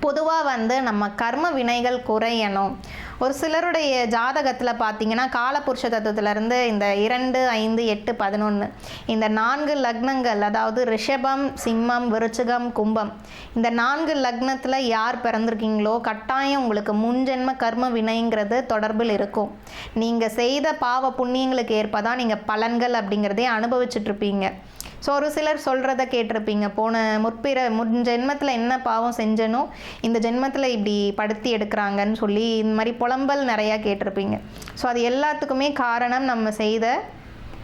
பொதுவாக வந்து நம்ம கர்ம வினைகள் குறையணும். ஒரு சிலருடைய ஜாதகத்தில் பார்த்தீங்கன்னா காலபுருஷ தத்துவத்திலேருந்து இந்த இரண்டு ஐந்து எட்டு பதினொன்று இந்த நான்கு லக்னங்கள் அதாவது ரிஷபம் சிம்மம் விருச்சிகம் கும்பம் இந்த நான்கு லக்னத்தில் யார் பிறந்திருக்கீங்களோ கட்டாயம் உங்களுக்கு முன்ஜென்ம கர்ம வினைங்கிறது தொடர்பில் இருக்கும். நீங்கள் செய்த பாவ புண்ணியங்களுக்கு ஏற்ப தான் நீங்கள் பலன்கள் அப்படிங்கிறதே அனுபவிச்சுட்ருப்பீங்க. ஸோ ஒரு சிலர் சொல்கிறத கேட்டிருப்பீங்க போன முற்பிற முன் ஜென்மத்தில் என்ன பாவம் செஞ்சனோ இந்த ஜென்மத்தில் இப்படி படுத்தி எடுக்கிறாங்கன்னு சொல்லி இந்த மாதிரி புலம்பல் நிறையா கேட்டிருப்பீங்க. ஸோ அது எல்லாத்துக்குமே காரணம் நம்ம செய்த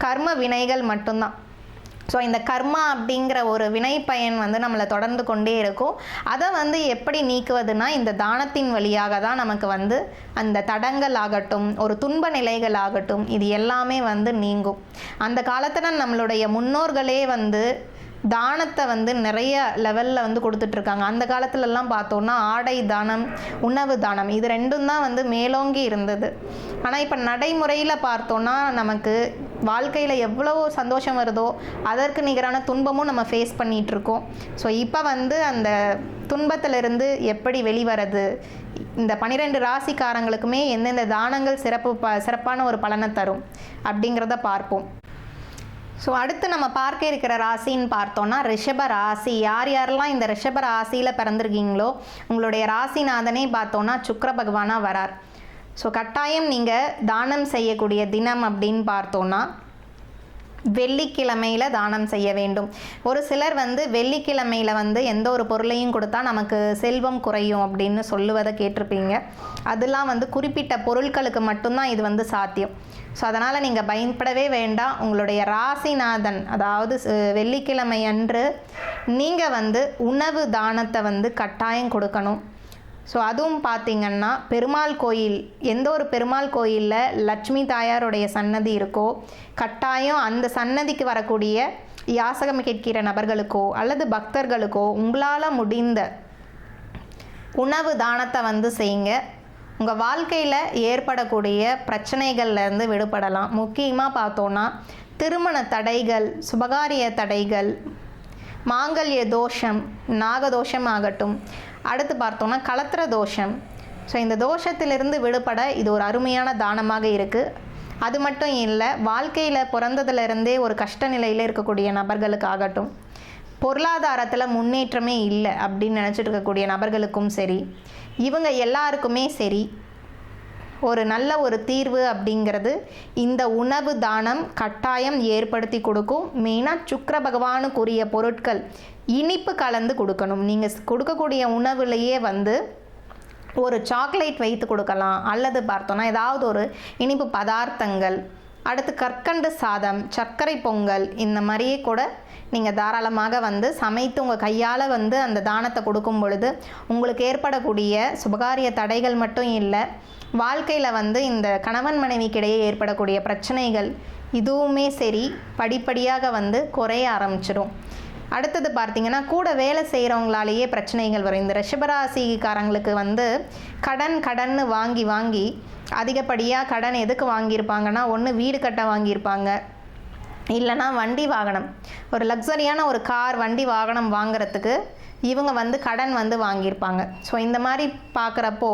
கர்ம வினைகள் மட்டும்தான். ஸோ இந்த கர்மா அப்படிங்கிற ஒரு வினை பயன் வந்து நம்மளை தொடர்ந்து கொண்டே இருக்கும். அதை வந்து எப்படி நீக்குவதுனா இந்த தானத்தின் வழியாக தான் நமக்கு வந்து அந்த தடங்கள் ஆகட்டும் ஒரு துன்ப நிலைகள் ஆகட்டும் இது எல்லாமே வந்து நீங்கும். அந்த காலத்தில் நம்மளுடைய முன்னோர்களே வந்து தானத்தை வந்து நிறைய லெவலில் வந்து கொடுத்துட்ருக்காங்க. அந்த காலத்துலலாம் பார்த்தோன்னா ஆடை தானம் உணவு தானம் இது ரெண்டும் தான் வந்து மேலோங்கி இருந்தது. ஆனால் இப்போ நடைமுறையில் பார்த்தோன்னா நமக்கு வாழ்க்கையில் எவ்வளோ சந்தோஷம் வருதோ அதற்கு நிகரான துன்பமும் நம்ம ஃபேஸ் பண்ணிகிட்ருக்கோம் ஸோ இப்போ வந்து அந்த துன்பத்திலிருந்து எப்படி வெளிவரது? இந்த பன்னிரெண்டு ராசிக்காரங்களுக்குமே எந்தெந்த தானங்கள் சிறப்பு ப சிறப்பான ஒரு பலனை தரும்? அப்படிங்கிறத பார்ப்போம். ஸோ அடுத்து நம்ம பார்க்க இருக்கிற ராசின்னு பார்த்தோன்னா ரிஷப ராசி. யார் யாரெல்லாம் இந்த ரிஷப ராசியில் பிறந்திருக்கீங்களோ உங்களுடைய ராசிநாதனே பார்த்தோன்னா சுக்கர பகவானாக வரார். ஸோ கட்டாயம் நீங்கள் தானம் செய்யக்கூடிய தினம் அப்படின்னு பார்த்தோன்னா வெள்ளிக்கிழமையில் தானம் செய்ய வேண்டும். ஒரு சிலர் வந்து வெள்ளிக்கிழமையில் வந்து எந்த ஒரு பொருளையும் கொடுத்தா நமக்கு செல்வம் குறையும் அப்படின்னு சொல்லுவதை கேட்டிருப்பீங்க. அதெல்லாம் வந்து குறிப்பிட்ட பொருட்களுக்கு மட்டும்தான் இது வந்து சாத்தியம். ஸோ அதனால் நீங்கள் பயன்படவே வேண்டாம். உங்களுடைய ராசிநாதன் அதாவது வெள்ளிக்கிழமை அன்று நீங்கள் வந்து உணவு தானத்தை வந்து கட்டாயம் கொடுக்கணும். ஸோ அதுவும் பார்த்திங்கன்னா பெருமாள் கோயில் எந்த ஒரு பெருமாள் கோயிலில் லட்சுமி தாயாருடைய சன்னதி இருக்கோ கட்டாயம் அந்த சன்னதிக்கு வரக்கூடிய யாசகம் கேட்கிற நபர்களுக்கோ அல்லது பக்தர்களுக்கோ உங்களால் முடிந்த உணவு தானத்தை வந்து செய்யுங்க. உங்கள் வாழ்க்கையில் ஏற்படக்கூடிய பிரச்சனைகள்லேருந்து விடுபடலாம். முக்கியமாக பார்த்தோன்னா திருமண தடைகள் சுபகாரிய தடைகள் மாங்கல்ய தோஷம் நாகதோஷம் ஆகட்டும் அடுத்து பார்த்தோன்னா கலத்திர தோஷம். ஸோ இந்த தோஷத்திலிருந்து விடுபட இது ஒரு அருமையான தானமாக இருக்குது அது மட்டும் இல்லை வாழ்க்கையில் பிறந்ததுலேருந்தே ஒரு கஷ்ட நிலையில் இருக்கக்கூடிய நபர்களுக்கு ஆகட்டும். பொருளாதாரத்தில் முன்னேற்றமே இல்லை அப்படின்னு நினச்சிட்டு இருக்கக்கூடிய நபர்களுக்கும் சரி இவங்க எல்லாருக்குமே சரி ஒரு நல்ல ஒரு தீர்வு அப்படிங்கிறது இந்த உணவு தானம் கட்டாயம் ஏற்படுத்தி கொடுக்கும். மெயினாக சுக்கர பகவானுக்குரிய பொருட்கள் இனிப்பு கலந்து கொடுக்கணும். நீங்கள் கொடுக்கக்கூடிய உணவுலையே வந்து ஒரு சாக்லேட் வைத்து கொடுக்கலாம். அல்லது பார்த்தோன்னா ஏதாவது ஒரு இனிப்பு பதார்த்தங்கள். அடுத்து கற்கண்டு சாதம் சர்க்கரை பொங்கல் இந்த மாதிரியே கூட நீங்கள் தாராளமாக வந்து சமைத்து உங்கள் கையால் வந்து அந்த தானத்தை கொடுக்கும் பொழுது உங்களுக்கு ஏற்படக்கூடிய சுபகாரிய தடைகள் மட்டும் இல்லை வாழ்க்கையில் வந்து இந்த கணவன் மனைவிக்கிடையே ஏற்படக்கூடிய பிரச்சனைகள் இதுவுமே சரி படிப்படியாக வந்து குறைய ஆரம்பிச்சிடும் அடுத்தது பார்த்தீங்கன்னா கூட வேலை செய்கிறவங்களாலேயே பிரச்சனைகள் வரும். இந்த ரிஷபராசிக்காரங்களுக்கு வந்து கடன் கடன்னு வாங்கி வாங்கி அதிகப்படியாக கடன் எதுக்கு வாங்கியிருப்பாங்கன்னா ஒன்று வீடு கட்ட வாங்கியிருப்பாங்க. இல்லைன்னா வண்டி வாகனம். ஒரு லக்ஸரியான ஒரு கார் வண்டி வாகனம் வாங்குறதுக்கு இவங்க வந்து கடன் வந்து வாங்கியிருப்பாங்க. ஸோ இந்த மாதிரி பார்க்குறப்போ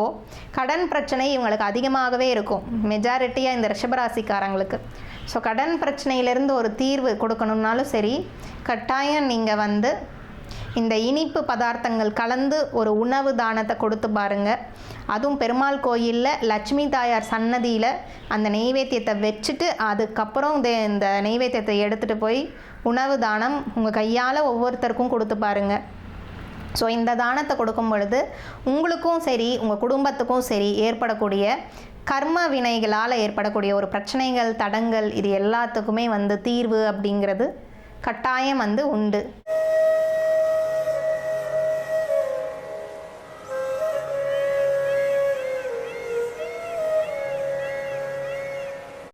கடன் பிரச்சனை இவங்களுக்கு அதிகமாகவே இருக்கும். மெஜாரிட்டியாக இந்த ரிஷபராசிக்காரங்களுக்கு. ஸோ கடன் பிரச்சனையிலேருந்து ஒரு தீர்வு கொடுக்கணுன்னாலும் சரி கட்டாயம் நீங்கள் வந்து இந்த இனிப்பு பதார்த்தங்கள் கலந்து ஒரு உணவு தானத்தை கொடுத்து பாருங்க. அதுவும் பெருமாள் கோயிலில் லட்சுமி தாயார் சன்னதியில் அந்த நெய்வேத்தியத்தை வச்சுட்டு அதுக்கப்புறம் இந்த இந்த நெய்வேத்தியத்தை எடுத்துகிட்டு போய் உணவு தானம் உங்கள் கையால் ஒவ்வொருத்தருக்கும் கொடுத்து பாருங்கள் ஸோ இந்த தானத்தை கொடுக்கும் பொழுது உங்களுக்கும் சரி உங்கள் குடும்பத்துக்கும் சரி ஏற்படக்கூடிய கர்ம வினைகளால் ஏற்படக்கூடிய ஒரு பிரச்சனைகள் தடங்கள் இது எல்லாத்துக்குமே வந்து தீர்வு அப்படிங்கிறது கட்டாயம் வந்து உண்டு.